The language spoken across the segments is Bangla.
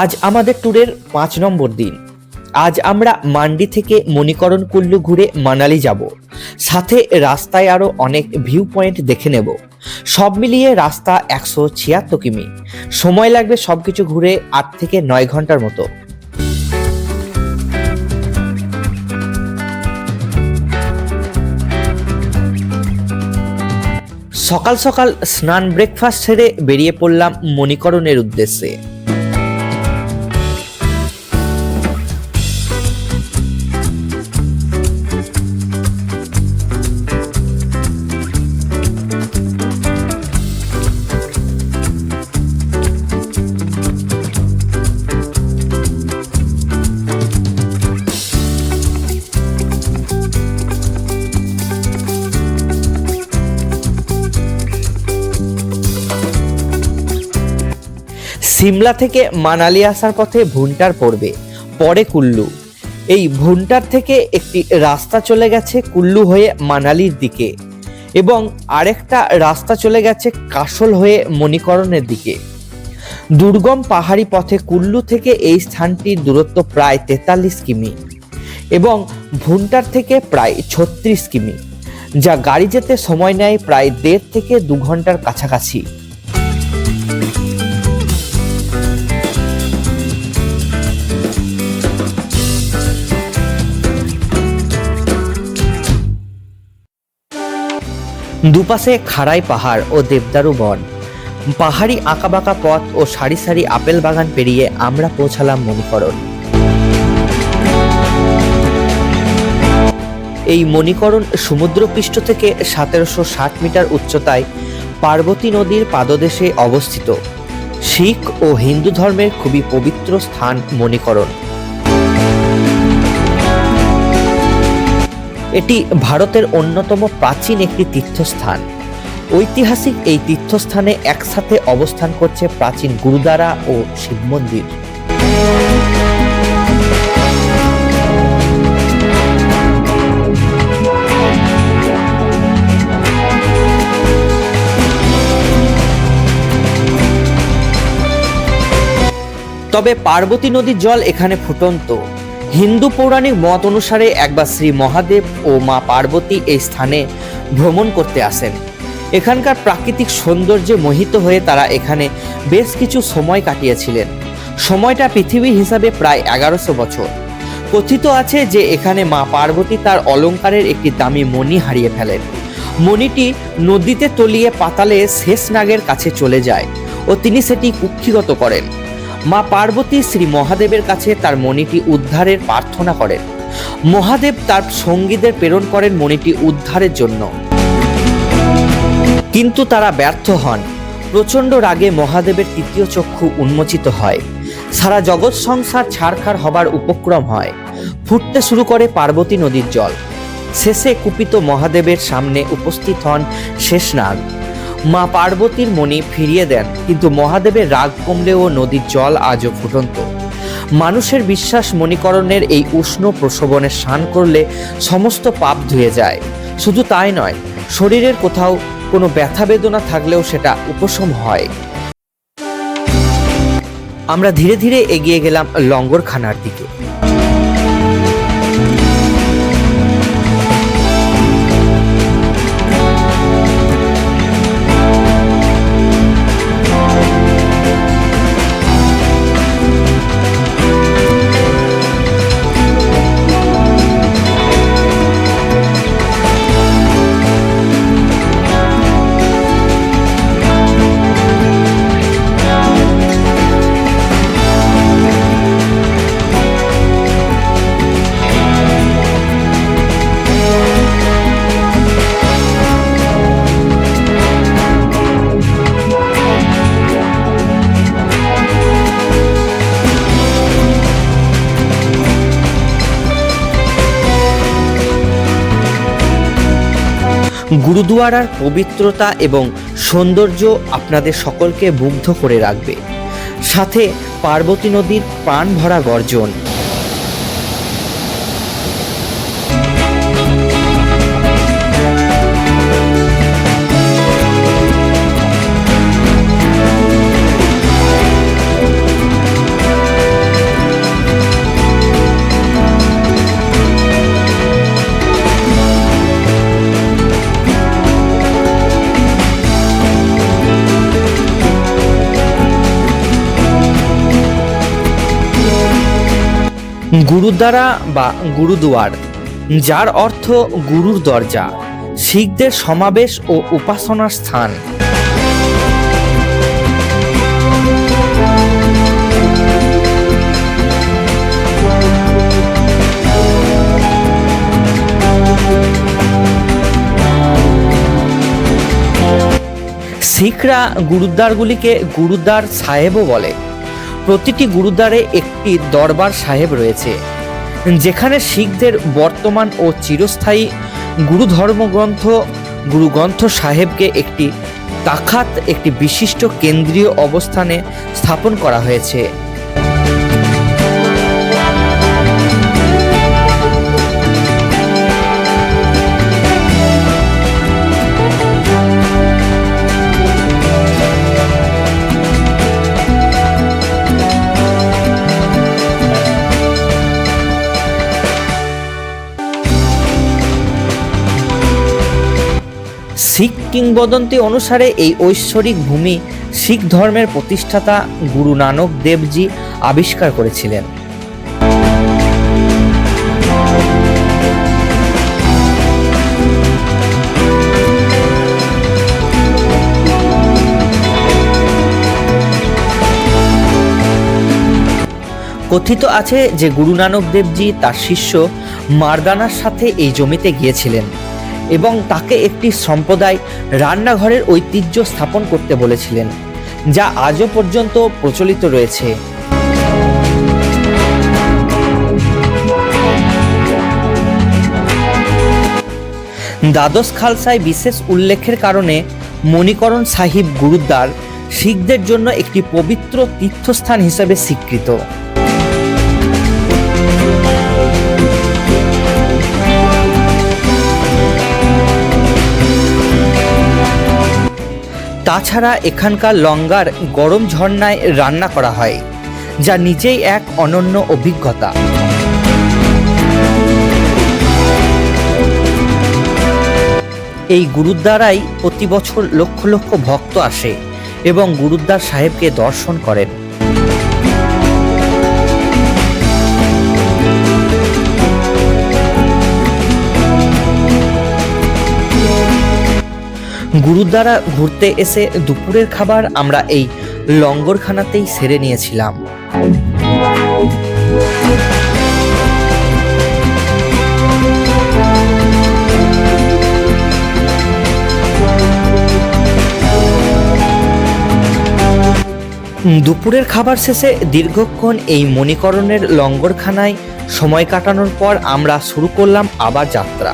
আজ আমাদের ট্যুরের পাঁচ নম্বর দিন। আজ আমরা মান্ডি থেকে মণিকরণ কুল্লু ঘুরে মানালি যাব। সাথে রাস্তায় আরও অনেক ভিউ পয়েন্ট দেখে নেব। সব মিলিয়ে রাস্তা একশো ছিয়াত্তর কিমি। সময় লাগবে সব কিছু ঘুরে আট থেকে নয় ঘণ্টার মতো। সকাল সকাল স্নান ব্রেকফাস্ট সেরে বেরিয়ে পড়লাম মণিকরণের উদ্দেশ্যে। সিমলা থেকে মানালি আসার পথে ভুন্টার পড়বে, পরে কুল্লু। এই ভুন্টার থেকে একটি রাস্তা চলে গেছে কুল্লু হয়ে মানালির দিকে এবং আরেকটা রাস্তা চলে গেছে কাশল হয়ে মণিকরণের দিকে। দুর্গম পাহাড়ি পথে কুল্লু থেকে এই স্থানটির দূরত্ব প্রায় তেতাল্লিশ কিমি এবং ভুন্টার থেকে প্রায় ছত্রিশ কিমি, যা গাড়ি যেতে সময় নেয় প্রায় দেড় থেকে দু ঘণ্টার কাছাকাছি। দুপাশে খাড়াই পাহাড় ও দেবদারু বন। পাহাড়ি আঁকাবাঁকা পথ ও সারি সারি আপেল বাগান পেরিয়ে আমরা পৌঁছালাম মণিকরণ। এই মণিকরণ সমুদ্রপৃষ্ঠ থেকে সতেরোশো ষাট মিটার উচ্চতায় পার্বতী নদীর পাদদেশে অবস্থিত। শিখ ও হিন্দু ধর্মের খুবই পবিত্র স্থান মণিকরণ। এটি ভারতের অন্যতম প্রাচীন একটি তীর্থস্থান। ঐতিহাসিক এই তীর্থস্থানে একসাথে অবস্থান করছে প্রাচীন গুরুদ্বারা ও শিব মন্দির। তবে পার্বতী নদীর জল এখানে ফুটন্ত। হিন্দু পৌরাণিক মত অনুসারে একবার শ্রী মহাদেব ও মা পার্বতী এই স্থানে ভ্রমণ করতে আসেন। এখানকার প্রাকৃতিক সৌন্দর্যে মোহিত হয়ে তারা এখানে বেশ কিছু সময় কাটিয়েছিলেন। সময়টা পৃথিবী হিসাবে প্রায় এগারোশো বছর। কথিত আছে যে এখানে মা পার্বতী তার অলঙ্কারের একটি দামি মণি হারিয়ে ফেলেন। মণিটি নদীতে তলিয়ে পাতালে শেষ নাগের কাছে চলে যায় ও তিনি সেটি কুক্ষিগত করেন। মা পার্বতী শ্রী মহাদেবের কাছে তার মণিটি উদ্ধারের প্রার্থনা করেন। মহাদেব তার সঙ্গীদের প্রেরণ করেন মণিটি উদ্ধারের জন্য। কিন্তু তারা ব্যর্থ হন। প্রচণ্ড রাগে মহাদেবের তৃতীয় চক্ষু উন্মোচিত হয়। সারা জগৎ সংসার ছাড়খাড় হবার উপক্রম হয়। ফুটতে শুরু করে পার্বতী নদীর জল। শেষে কুপিত মহাদেবের সামনে উপস্থিত হন শেষনাগ। মা পার্বতীর মণি ফিরিয়ে দেন, কিন্তু মহাদেবের রাগ কমলেও নদীর জল আজও ফুটন্ত। মানুষের বিশ্বাস মণিকরণের এই উষ্ণ প্রসবনে স্নান করলে সমস্ত পাপ ধুয়ে যায়। শুধু তাই নয়, শরীরের কোথাও কোনো ব্যথা বেদনা থাকলেও সেটা উপশম হয়। আমরা ধীরে ধীরে এগিয়ে গেলাম লঙ্গরখানার দিকে। গুরুদুয়ারার পবিত্রতা এবং সৌন্দর্য আপনাদের সকলকে মুগ্ধ করে রাখবে। সাথে পার্বতী নদীর প্রাণ ভরা গর্জন। গুরুদ্বারা বা গুরুদুয়ার যার অর্থ গুরুর দরজা, শিখদের সমাবেশ ও উপাসনার স্থান। শিখরা গুরুদ্বারগুলিকে গুরুদ্বার সাহেবও বলে। প্রতিটি গুরুদ্বারে একটি দরবার সাহেব রয়েছে, যেখানে শিখদের বর্তমান ও চিরস্থায়ী গুরু ধর্মগ্রন্থ গুরু গ্রন্থ সাহেবকে একটি তাখাত, একটি বিশিষ্ট কেন্দ্রীয় অবস্থানে স্থাপন করা হয়েছে। শিখ কিংবদন্তি অনুসারে এই ঐশ্বরিক ভূমি শিখ ধর্মের প্রতিষ্ঠাতা গুরু নানক দেবজি আবিষ্কার করেছিলেন। কথিত আছে যে গুরু নানক দেবজি তার শিষ্য মারদানার সাথে এই জমিতে গিয়েছিলেন। এবং তাকে একটি সম্প্রদায় রান্নাঘরের ঐতিহ্য স্থাপন করতে বলেছিলেন, যা আজও পর্যন্ত প্রচলিত রয়েছে। দ্বাদশ খালসায় বিশেষ উল্লেখের কারণে মণিকরণ সাহিব গুরুদ্বার শিখদের জন্য একটি পবিত্র তীর্থস্থান হিসেবে স্বীকৃত। তাছাড়া এখানকার লঙ্গার গরম ঝর্ণায় রান্না করা হয়, যা নিজেই এক অনন্য অভিজ্ঞতা। এই গুরুদ্বারাই প্রতি বছর লক্ষ লক্ষ ভক্ত আসে এবং গুরুদ্বার সাহেবকে দর্শন করেন। গুরুদ্বারা ঘুরতে এসে দুপুরের খাবার আমরা এই লঙ্গরখানাতেই সেরে নিয়েছিলাম। দুপুরের খাবার শেষে দীর্ঘক্ষণ এই মণিকরণের লঙ্গরখানায় সময় কাটানোর পর আমরা শুরু করলাম আবার যাত্রা।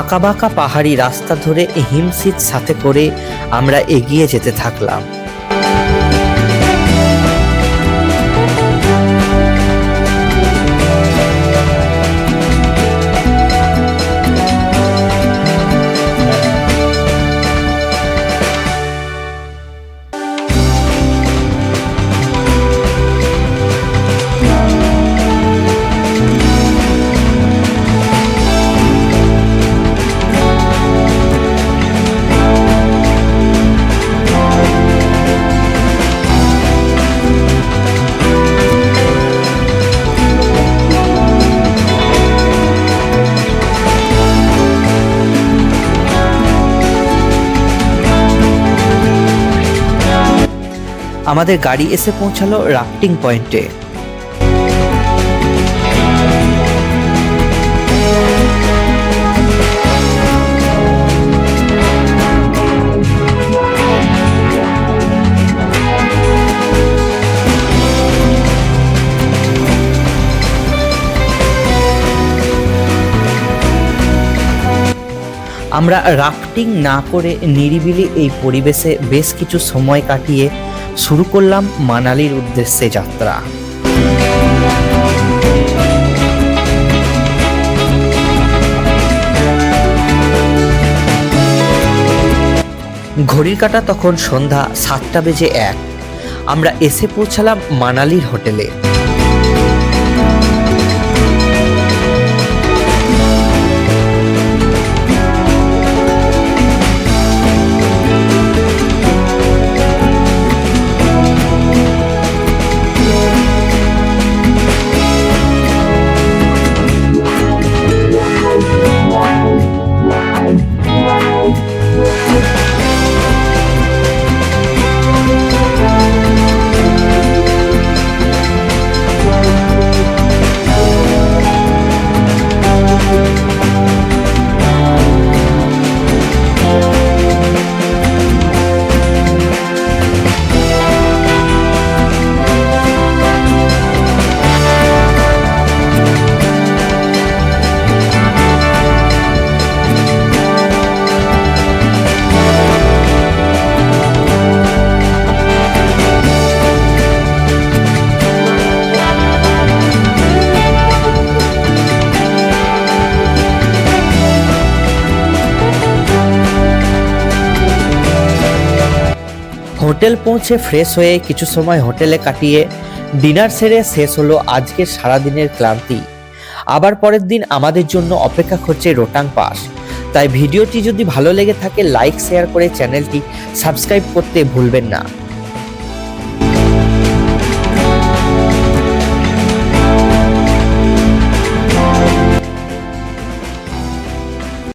আঁকাবাঁকা পাহাড়ি রাস্তা ধরে হিমশীত সাথে করে আমরা এগিয়ে যেতে থাকলাম। আমাদের গাড়ি এসে পৌঁছালো রাফটিং পয়েন্টে। আমরা রাফটিং না করে নিরিবিলি এই পরিবেশে বেশ কিছু সময় কাটিয়ে শুরু করলাম মানালির উদ্দেশ্যে যাত্রা। ঘড়ির কাটা তখন সন্ধ্যা সাতটা বেজে এক। আমরা এসে পৌঁছালাম মানালির হোটেলে। হোটেল পৌঁছে ফ্রেশ হয়ে কিছু সময় হোটেলে কাটিয়ে ডিনার সেরে শেষ হলো আজকের সারাদিনের ক্লান্তি। আবার পরের দিন আমাদের জন্য অপেক্ষা করছে রোটাং পাস। তাই ভিডিওটি যদি ভালো লেগে থাকে, লাইক, শেয়ার করে চ্যানেলটি সাবস্ক্রাইব করতে ভুলবেন না।